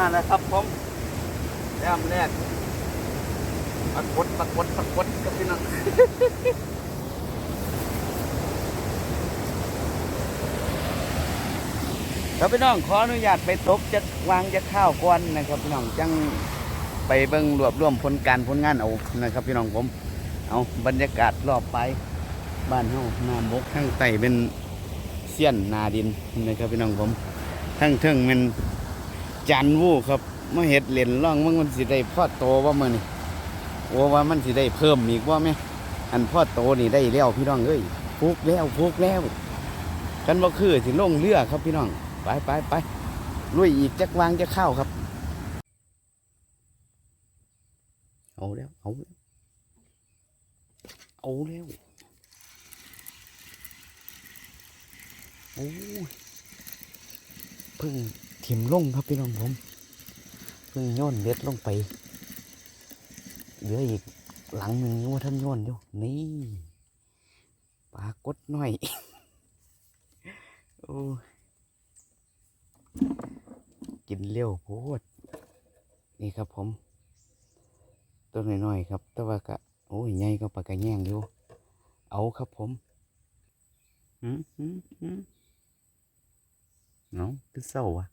านะครับผมแต้มแรกปรากฏปรากฏปรากฏกับพี่น้องครับพี่น้องขออนุญาตไปตกจะวางจะข้าวก่อนนะครับพี่น้องจังไปเบิ่งรวบรวมผลการผลงานเอานะครับ พี่น้องผม เอาบรรยากาศรอบไป บ้านเฮาหน้ามกข้างใต้เป็นเสี้ยนนาดินนะครับพี่น้องผมทั้งเทิงเป็น จันวูครับมาเห็ดเหรียญร่องมันมันสิได้พ่อโตว่ามันนี่โอ้ว่ามันสิได้เพิ่มอีกว่าไหมอันพ่อโตนี่ได้แล้วพี่น้องเอ้ยฟุกแล้วฟุกแล้วกันว่าคือสิลงเรือครับพี่น้องไปไปไปลุยอีกจักวางจะเข้าครับเอาแล้วเอาแล้วเอาแล้วโอ้ยเพิ่ง ถิ่มลงครับพี่น้องผมเพิ่งโย่นเล็ดลงไปเหลืออีกหลังหนึ่งว่าท่านโย่นอยู่นี่ปลากดหน่อยโอ้กินเร็วโพดนี่ครับผม ตัวน้อยๆครับ แต่ว่าก็โอ้ยใหญ่ก็ปลากระแยงอยู่ เอาครับผมอืมอืมอืมเนาคือเศร้าวะ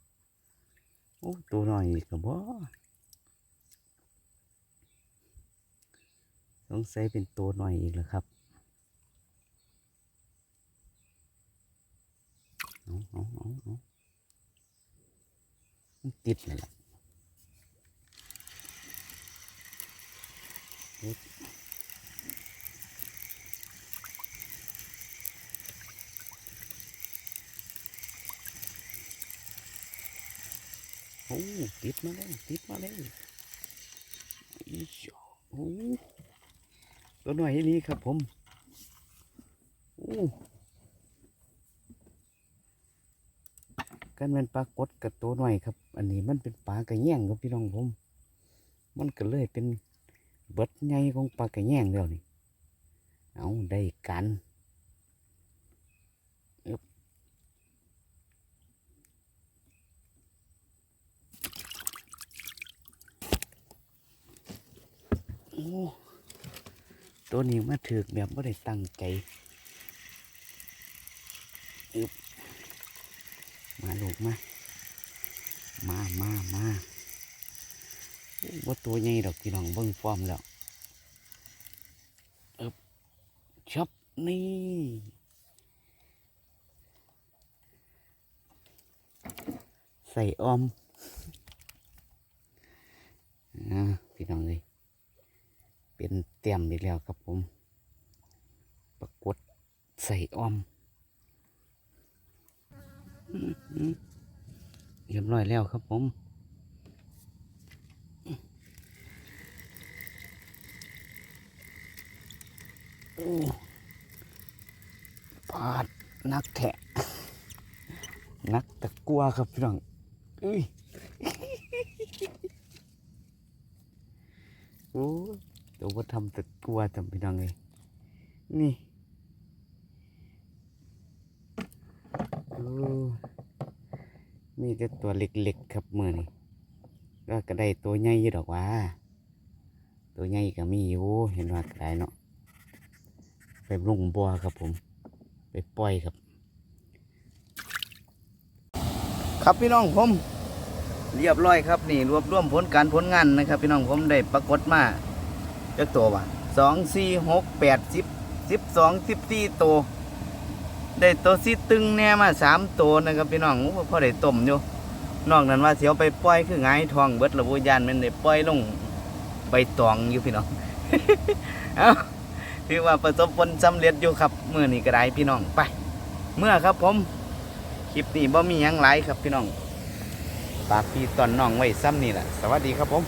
โอ้ตัวหน้อยก็บ่สงสัยเป็นตัวหน้อยอีกแล้วครับเอาเอาเอาเอามันติดเลยล่ะติดโอ้ติดมาแล้วติดมาแล้วอีโอ้ตัวหน่อยนี้ครับผมโอ้กันเป็นปลากดกับตัวหน่อยครับ อันนี้มันเป็นปลากระแยงครับพี่น้องผม มันก็เลยเป็นเบิดใหญ่ของปลากระแยงแล้วนี่เอาได้กันอึ๊บโอ้ ตัวนี้มาถือกแบบไม่ได้ตั้งใจอึบมาลูกมา มามามาว่าตัวใหญ่ดอกพี่น้องเบิ้งฟอร์มแล้วเอบชับนี่ใส่ออมอ่าพี่น้อง เตรียมอีกแล้วครับผมปรากฏใส่ออมเรียบร้อยแล้วครับผมปาดนักแทะนักตะกัวครับพี่น้องเอ้ยโอ้ย ดี๋ยวว่าทำตะกัวทำพี่น้องเลยนี่มีแต่ตัวเล็กๆครับมือนี่ก็ก็ได้ตัวใหญ่อยู่ดอกว่า ตัวใหญ่ก็มีอยู่เห็นว่าก็ได้เนาะไปลงบัวครับผม ไปปล่อยครับ ครับพี่น้องผมเรียบร้อยครับนี่รวบรวมผลการผลงานนะครับ พี่น้องผมได้ปรากฏมา จ้าตัวว่าสองสี่หกแปดสิบสิบสองสิบสี่ตัวได้ตัวซีตึงแน่มาสามตัวนะครับพี่น้องพอได้ต้มอยู่นอกนั้นว่าเสียวไปปล่อยคือไงทองเบิดระบุยานมันได้ปล่อยลงใบตองอยู่พี่น้องเอาถือว่าประสบผลสำเร็จอยู่ครับเมื่อนี้ก็ได้พี่น้องไป เมื่อครับผมคลิปนี้บ่มียังหลครับพี่น้องฝากพี่ตอนน้องไว้ซ้ำนี่แหละสวัสดีครับผม